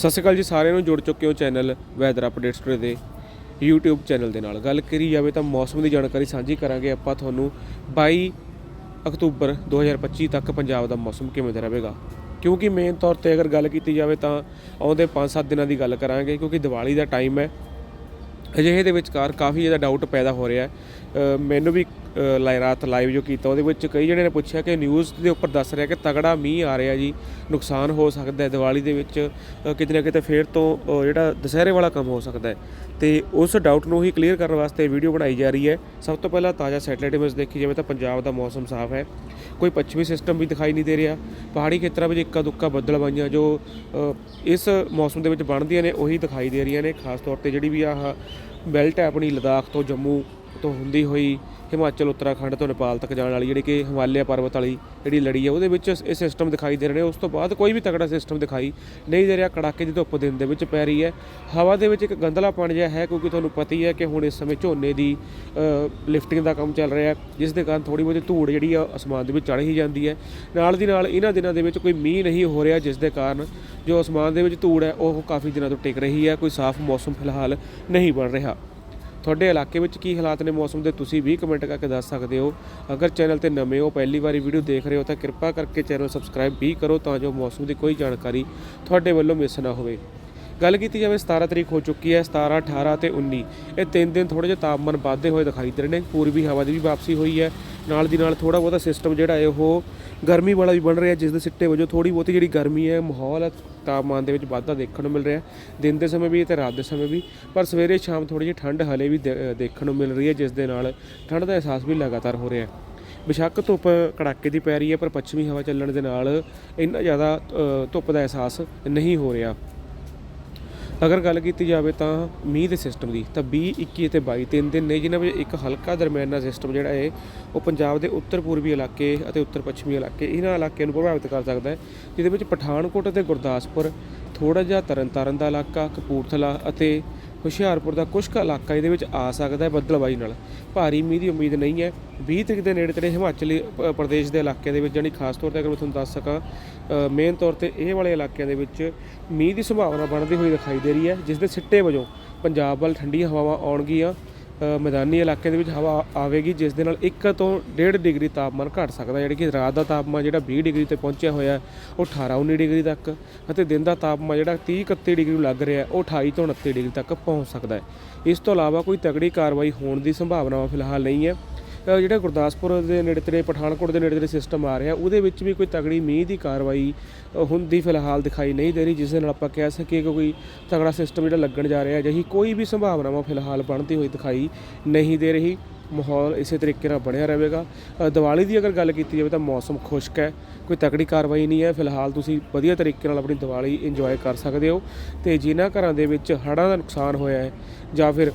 ਸਤਿ ਸ਼੍ਰੀ ਅਕਾਲ ਜੀ, ਸਾਰਿਆਂ ਨੂੰ ਜੁੜ ਚੁੱਕੇ ਹੋ ਚੈਨਲ ਵੈਦਰ ਅਪਡੇਟਸ ਟੂਡੇ ਦੇ YouTube ਚੈਨਲ ਦੇ ਨਾਲ। ਗੱਲ ਕਰੀ ਜਾਵੇ ਤਾਂ ਮੌਸਮ ਦੀ ਜਾਣਕਾਰੀ ਸਾਂਝੀ ਕਰਾਂਗੇ ਆਪਾਂ ਤੁਹਾਨੂੰ 22 ਅਕਤੂਬਰ 2025 ਤੱਕ ਪੰਜਾਬ ਦਾ ਮੌਸਮ ਕਿਵੇਂ ਦਾ ਰਹੇਗਾ। ਕਿਉਂਕਿ ਮੇਨ ਤੌਰ ਤੇ ਅਗਰ ਗੱਲ ਕੀਤੀ ਜਾਵੇ ਤਾਂ ਆਉਂਦੇ 5-7 ਦਿਨਾਂ ਦੀ ਗੱਲ ਕਰਾਂਗੇ ਕਿਉਂਕਿ ਦੀਵਾਲੀ ਦਾ ਟਾਈਮ ਹੈ। ਅਜਿਹੇ ਦੇ ਵਿਚਕਾਰ ਕਾਫੀ ਜ਼ਿਆਦਾ ਡਾਊਟ ਪੈਦਾ ਹੋ ਰਿਹਾ ਹੈ। ਮੈਨੂੰ ਵੀ ਅ, ਰਾਤ ਲਾਈਵ ਜੋ ਕੀਤਾ ਉਹਦੇ ਵਿੱਚ ਕਈ ਜਣੇ ਨੇ ਪੁੱਛਿਆ ਕਿ ਨਿਊਜ਼ ਦੇ ਉੱਪਰ ਦੱਸ ਰਿਹਾ ਕਿ ਤਗੜਾ ਮੀਂਹ ਆ ਰਿਹਾ ਜੀ ਨੁਕਸਾਨ ਹੋ ਸਕਦਾ ਹੈ। ਦੀਵਾਲੀ ਦੇ ਵਿੱਚ ਕਿਤੇ ਨਾ ਕਿਤੇ ਫੇਰ ਤੋਂ ਜਿਹੜਾ ਦੁਸਹਿਰੇ ਵਾਲਾ ਕੰਮ ਹੋ ਸਕਦਾ ਹੈ। ਤੇ ਉਸ ਡਾਊਟ ਨੂੰ ਹੀ ਕਲੀਅਰ ਕਰਨ ਵਾਸਤੇ ਵੀਡੀਓ ਬਣਾਈ ਜਾ ਰਹੀ ਹੈ। ਸਭ ਤੋਂ ਪਹਿਲਾਂ ਤਾਜ਼ਾ ਸੈਟਲਾਈਟ ਇਮੇਜ ਦੇਖੀ ਜਾਵੇ ਤਾਂ ਪੰਜਾਬ ਦਾ ਮੌਸਮ ਸਾਫ਼ ਹੈ। ਕੋਈ ਪੱਛਮੀ ਸਿਸਟਮ ਵੀ ਦਿਖਾਈ ਨਹੀਂ ਦੇ ਰਿਹਾ। ਪਹਾੜੀ ਖੇਤਰਾਂ ਵਿੱਚ ਇੱਕਾ ਦੁੱਕਾ ਬੱਦਲਬਾਈਆਂ ਜੋ ਇਸ ਮੌਸਮ ਦੇ ਵਿੱਚ ਬਣਦੀਆਂ ਨੇ ਉਹੀ ਦਿਖਾਈ ਦੇ ਰਹੀਆਂ ਨੇ। ਖਾਸ ਤੌਰ ਤੇ ਜਿਹੜੀ ਵੀ ਆਹ ਬੈਲਟ ਹੈ ਆਪਣੀ ਲਦਾਖ ਤੋਂ ਜੰਮੂ। ਤੋਂ ਹੁੰਦੀ ਹੋਈ ਹਿਮਾਚਲ ਉੱਤਰਾਖੰਡ ਤੋਂ ਨੇਪਾਲ ਤੱਕ ਜਾਣ ਵਾਲੀ ਜਿਹੜੀ ਕਿ ਹਿਮਾਲਿਆ ਪਰਬਤ ਵਾਲੀ ਜਿਹੜੀ ਲੜੀ ਹੈ, ਉਹਦੇ ਵਿੱਚ ਇਹ ਸਿਸਟਮ ਦਿਖਾਈ ਦੇ ਰਹੇ ਨੇ। ਉਸ ਤੋਂ ਬਾਅਦ ਕੋਈ ਵੀ ਤਕੜਾ ਸਿਸਟਮ ਦਿਖਾਈ ਨਹੀਂ ਦੇ ਰਿਹਾ। ਕੜਾਕੇ ਦੀ ਧੁੱਪ ਦਿਨ ਦੇ ਵਿੱਚ ਪੈ ਰਹੀ ਹੈ। ਹਵਾ ਦੇ ਵਿੱਚ ਇੱਕ ਗੰਦਲਾ ਪਾਣੀ ਜਿਹਾ ਹੈ, ਕਿਉਂਕਿ ਤੁਹਾਨੂੰ ਪਤਾ ਹੀ ਹੈ ਕਿ ਹੁਣ ਇਸ ਸਮੇਂ ਝੋਨੇ ਦੀ ਲਿਫਟਿੰਗ ਦਾ ਕੰਮ ਚੱਲ ਰਿਹਾ। ਹੈ ਜਿਸ ਦੇ ਕਾਰਨ ਥੋੜੀ ਬਹੁਤੀ ਧੂੜ ਜਿਹੜੀ ਆ, ਅਸਮਾਨ ਦੇ ਵਿੱਚ ਚੜ੍ਹ ਹੀ ਜਾਂਦੀ ਹੈ। ਨਾਲ ਦੀ ਨਾਲ ਇਹਨਾਂ ਦਿਨਾਂ ਦੇ ਵਿੱਚ ਕੋਈ ਮੀਂਹ ਨਹੀਂ ਹੋ ਰਿਹਾ, ਜਿਸ ਦੇ ਕਾਰਨ ਜੋ ਅਸਮਾਨ ਦੇ ਵਿੱਚ ਧੂੜ ਹੈ, ਉਹ ਕਾਫੀ ਦਿਨਾਂ ਤੋਂ ਟਿਕ ਰਹੀ ਹੈ। ਕੋਈ ਸਾਫ਼ ਮੌਸਮ ਫਿਲਹਾਲ ਨਹੀਂ ਬਣ ਰਿਹਾ। ਤੁਹਾਡੇ ਇਲਾਕੇ ਵਿੱਚ ਕੀ ਹਾਲਾਤ ਨੇ ਮੌਸਮ ਦੇ ਤੁਸੀਂ ਵੀ ਕਮੈਂਟ ਕਰਕੇ ਦੱਸ ਸਕਦੇ ਹੋ। ਅਗਰ ਚੈਨਲ ਤੇ ਨਵੇਂ ਹੋ, ਪਹਿਲੀ ਵਾਰੀ ਵੀਡੀਓ ਦੇਖ ਰਹੇ ਹੋ ਤਾਂ ਕਿਰਪਾ ਕਰਕੇ ਚੈਨਲ ਸਬਸਕ੍ਰਾਈਬ ਵੀ ਕਰੋ ਤਾਂ ਜੋ ਮੌਸਮ ਦੀ ਕੋਈ ਜਾਣਕਾਰੀ ਤੁਹਾਡੇ ਵੱਲੋਂ ਮਿਸ ਨਾ ਹੋਵੇ। ਗੱਲ ਕੀਤੀ ਜਾਵੇ 17 ਤਰੀਕ ਹੋ ਚੁੱਕੀ ਹੈ 17 18 ਤੇ 19 ਇਹ ਤਿੰਨ ਦਿਨ ਥੋੜੇ ਜਿਹਾ ਤਾਪਮਾਨ ਵੱਧਦੇ ਹੋਏ ਦਿਖਾਈ ਦੇ ਰਹੇ ਨੇ। ਪੂਰਬੀ ਹਵਾ ਦੀ ਵੀ ਵਾਪਸੀ ਹੋਈ ਹੈ। ਨਾਲ ਦੀ ਨਾਲ ਥੋੜਾ ਬਹੁਤਾ ਸਿਸਟਮ ਜਿਹੜਾ ਹੈ ਉਹ ਗਰਮੀ ਵਾਲਾ ਵੀ ਬਣ ਰਿਹਾ, ਜਿਸ ਦੇ ਸਿੱਟੇ ਵਜੋਂ ਥੋੜੀ ਬਹੁਤੀ ਜਿਹੜੀ ਗਰਮੀ ਹੈ, ਮਾਹੌਲ ਹੈ, ਤਾਪਮਾਨ ਦੇ ਵਿੱਚ ਵਾਧਾ ਦੇਖਣ ਨੂੰ ਮਿਲ ਰਿਹਾ। ਦਿਨ ਦੇ ਸਮੇਂ ਵੀ ਤੇ ਰਾਤ ਦੇ ਸਮੇਂ ਵੀ, ਪਰ ਸਵੇਰੇ ਸ਼ਾਮ ਥੋੜੀ ਜਿਹੀ ਠੰਡ ਹਲੇ ਵੀ ਦੇ- ਦੇਖਣ ਨੂੰ ਮਿਲ ਰਹੀ ਹੈ, ਜਿਸ ਦੇ ਨਾਲ ਠੰਡ ਦਾ ਅਹਿਸਾਸ ਵੀ ਲਗਾਤਾਰ ਹੋ ਰਿਹਾ ਹੈ। ਬੇਸ਼ੱਕ ਧੁੱਪ ਕੜਾਕੇ ਦੀ ਪੈ ਰਹੀ ਹੈ, ਪਰ ਪੱਛਮੀ ਹਵਾ ਚੱਲਣ ਦੇ ਨਾਲ ਇੰਨਾ ਜ਼ਿਆਦਾ ਧੁੱਪ ਦਾ ਅਹਿਸਾਸ ਨਹੀਂ ਹੋ ਰਿਹਾ। ਅਗਰ ਗੱਲ ਕੀਤੀ ਜਾਵੇ ਤਾਂ ਮੀਂਹ ਦੇ ਸਿਸਟਮ ਦੀ, ਤਾਂ 20 21 ਅਤੇ 22 ਤਿੰਨ ਦਿਨ ਨੇ, ਜਿਨ੍ਹਾਂ ਵਿੱਚ ਇੱਕ ਹਲਕਾ ਦਰਮਿਆਨਾ ਸਿਸਟਮ ਜਿਹੜਾ ਹੈ ਉਹ ਪੰਜਾਬ ਦੇ ਉੱਤਰ ਪੂਰਬੀ ਇਲਾਕੇ ਅਤੇ ਉੱਤਰ ਪੱਛਮੀ ਇਲਾਕੇ, ਇਹਨਾਂ ਇਲਾਕਿਆਂ ਨੂੰ ਪ੍ਰਭਾਵਿਤ ਕਰ ਸਕਦਾ ਹੈ, ਜਿਹਦੇ ਵਿੱਚ ਪਠਾਨਕੋਟ ਅਤੇ ਗੁਰਦਾਸਪੁਰ ਥੋੜਾ ਜਿਹਾ ਤਰਨਤਾਰਨ ਦਾ ਇਲਾਕਾ, ਕਪੂਰਥਲਾ ਅਤੇ ਹੁਸ਼ਿਆਰਪੁਰ ਦਾ ਕੁਝ ਕੁ ਇਲਾਕਾ ਇਹਦੇ ਵਿੱਚ ਆ ਸਕਦਾ ਹੈ ਬੱਦਲਬਾਈ ਨਾਲ। ਭਾਰੀ ਮੀਂਹ ਦੀ ਉਮੀਦ ਨਹੀਂ ਹੈ। 20 ਤਰੀਕ ਦੇ ਨੇੜੇ ਤੇੜੇ ਹਿਮਾਚਲੀ ਪ- ਪ੍ਰਦੇਸ਼ ਦੇ ਇਲਾਕਿਆਂ ਦੇ ਵਿੱਚ, ਜਾਣੀ ਖਾਸ ਤੌਰ ਤੇ ਅਗਰ ਮੈਂ ਤੁਹਾਨੂੰ ਦੱਸ ਸਕਾਂ ਮੇਨ ਤੌਰ ਤੇ ਇਹ ਵਾਲੇ ਇਲਾਕਿਆਂ ਦੇ ਵਿੱਚ ਮੀਂਹ ਦੀ ਸੰਭਾਵਨਾ ਬਣਦੀ ਹੋਈ ਦਿਖਾਈ ਦੇ ਰਹੀ ਹੈ, ਜਿਸ ਦੇ ਸਿੱਟੇ ਵਜੋਂ ਪੰਜਾਬ ਵੱਲ ਠੰਡੀਆਂ ਹਵਾਵਾਂ ਆਉਣਗੀਆਂ। ਮੈਦਾਨੀ ਇਲਾਕੇ ਦੇ ਵਿੱਚ ਹਵਾ ਆਵੇਗੀ ਜਿਸ ਦੇ ਨਾਲ 1 ਤੋਂ 1.5 ਡਿਗਰੀ ਤਾਪਮਾਨ ਘਟ ਸਕਦਾ ਹੈ, ਕਿ ਰਾਤ ਦਾ ਤਾਪਮਾਨ ਜਿਹੜਾ 20 ਡਿਗਰੀ ਤੇ ਪਹੁੰਚਿਆ ਹੋਇਆ ਉਹ 18 19 ਡਿਗਰੀ ਤੱਕ ਅਤੇ ਦਿਨ ਦਾ ਤਾਪਮਾਨ ਜਿਹੜਾ 30 31 ਡਿਗਰੀ ਨੂੰ ਲੱਗ ਰਿਹਾ ਉਹ 28 ਤੋਂ 29 ਡਿਗਰੀ ਤੱਕ ਪਹੁੰਚ ਸਕਦਾ ਹੈ। ਇਸ ਤੋਂ ਇਲਾਵਾ ਕੋਈ ਤਗੜੀ ਕਾਰਵਾਈ ਹੋਣ ਦੀ ਸੰਭਾਵਨਾ ਫਿਲਹਾਲ ਨਹੀਂ ਹੈ। ਜਿਹੜਾ ਗੁਰਦਾਸਪੁਰ ਦੇ ਨੇੜੇ ਤੇੜੇ ਪਠਾਨਕੋਟ ਦੇ ਨੇੜੇ ਤੇੜੇ ਸਿਸਟਮ ਆ ਰਿਹਾ ਉਹਦੇ ਵਿੱਚ ਵੀ ਕੋਈ ਤਗੜੀ ਮੀਂਹ ਦੀ ਕਾਰਵਾਈ ਹੁੰਦੀ ਫਿਲਹਾਲ ਦਿਖਾਈ ਨਹੀਂ ਦੇ ਰਹੀ ਜਿਸ ਦੇ ਨਾਲ ਆਪਾਂ ਕਹਿ ਸਕੀਏ ਕਿ ਕੋਈ ਤਗੜਾ ਸਿਸਟਮ ਜਿਹੜਾ ਲੱਗਣ ਜਾ ਰਿਹਾ ਅਜਿਹੀ ਕੋਈ ਵੀ ਸੰਭਾਵਨਾਵਾਂ ਫਿਲਹਾਲ ਬਣਦੀ ਹੋਈ ਦਿਖਾਈ ਨਹੀਂ ਦੇ ਰਹੀ। ਮਾਹੌਲ ਇਸੇ ਤਰੀਕੇ ਨਾਲ ਬਣਿਆ ਰਹੇਗਾ। ਅ, ਦੀਵਾਲੀ ਦੀ ਅਗਰ ਗੱਲ ਕੀਤੀ ਜਾਵੇ ਤਾਂ ਮੌਸਮ ਖੁਸ਼ਕ ਹੈ ਕੋਈ ਤਕੜੀ ਕਾਰਵਾਈ ਨਹੀਂ ਹੈ ਫਿਲਹਾਲ ਤੁਸੀਂ ਵਧੀਆ ਤਰੀਕੇ ਨਾਲ ਆਪਣੀ ਦੀਵਾਲੀ ਇੰਜੋਏ ਕਰ ਸਕਦੇ ਹੋ ਤੇ ਜਿਨ੍ਹਾਂ ਘਰਾਂ ਦੇ ਵਿੱਚ ਹੜ੍ਹਾਂ ਦਾ ਨੁਕਸਾਨ ਹੋਇਆ ਹੈ ਜਾਂ ਫਿਰ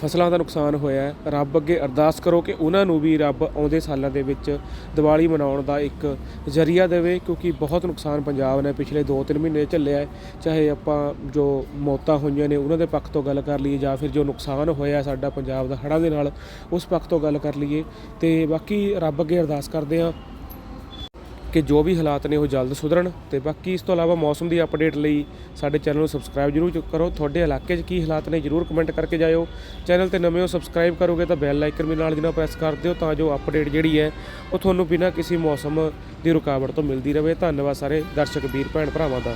ਫਸਲਾਂ ਦਾ ਨੁਕਸਾਨ ਹੋਇਆ ਹੈ। ਰੱਬ ਅੱਗੇ ਅਰਦਾਸ ਕਰੋ ਕਿ ਉਹਨਾਂ ਨੂੰ ਵੀ ਰੱਬ ਆਉਂਦੇ ਸਾਲਾਂ ਦੇ ਵਿੱਚ ਦੀਵਾਲੀ ਮਨਾਉਣ ਦਾ ਇੱਕ ਜ਼ਰੀਆ ਦੇਵੇ, ਕਿਉਂਕਿ ਬਹੁਤ ਨੁਕਸਾਨ ਪੰਜਾਬ ਨੇ ਪਿਛਲੇ 2-3 ਮਹੀਨੇ ਝੱਲਿਆ ਹੈ। ਚਾਹੇ ਆਪਾਂ ਜੋ ਮੌਤਾਂ ਹੋਈਆਂ ਨੇ, ਉਹਨਾਂ ਦੇ ਪੱਖ ਤੋਂ ਗੱਲ ਕਰ ਲਈਏ ਜਾਂ ਫਿਰ ਜੋ ਨੁਕਸਾਨ ਹੋਇਆ ਸਾਡਾ ਪੰਜਾਬ ਦਾ ਹੜ੍ਹਾਂ ਦੇ ਨਾਲ, ਉਸ ਪੱਖ ਤੋਂ ਗੱਲ ਕਰ ਲਈਏ। ਤੇ ਬਾਕੀ ਰੱਬ ਅੱਗੇ ਅਰਦਾਸ ਕਰਦੇ ਹਾਂ ਕਿ ਜੋ ਵੀ ਹਾਲਾਤ ਨੇ ਉਹ ਜਲਦ ਸੁਧਰਨ ਤੇ ਬਾਕੀ ਇਸ ਤੋਂ ਇਲਾਵਾ ਮੌਸਮ ਦੀ ਅਪਡੇਟ ਲਈ ਸਾਡੇ ਚੈਨਲ ਨੂੰ ਸਬਸਕ੍ਰਾਈਬ ਜ਼ਰੂਰ ਕਰੋ। ਤੁਹਾਡੇ ਇਲਾਕੇ 'ਚ ਕੀ ਹਾਲਾਤ ਨੇ ਜ਼ਰੂਰ ਕਮੈਂਟ ਕਰਕੇ ਜਾਇਓ। ਚੈਨਲ ਤੇ ਨਵੇਂ ਹੋ ਸਬਸਕ੍ਰਾਈਬ ਕਰੋਗੇ ਤਾਂ ਬੈਲ ਆਈਕਨ ਵੀ ਨਾਲ ਦੀ ਨਾਲ ਪ੍ਰੈਸ ਕਰ ਦਿਓ ਤਾਂ ਜੋ ਅਪਡੇਟ ਜਿਹੜੀ ਹੈ ਉਹ ਤੁਹਾਨੂੰ ਬਿਨਾਂ ਕਿਸੇ ਮੌਸਮ ਦੀ ਰੁਕਾਵਟ ਤੋਂ ਮਿਲਦੀ ਰਹੇ। ਧੰਨਵਾਦ ਸਾਰੇ ਦਰਸ਼ਕ, ਵੀਰ, ਭੈਣ, ਭਰਾਵਾਂ ਦਾ।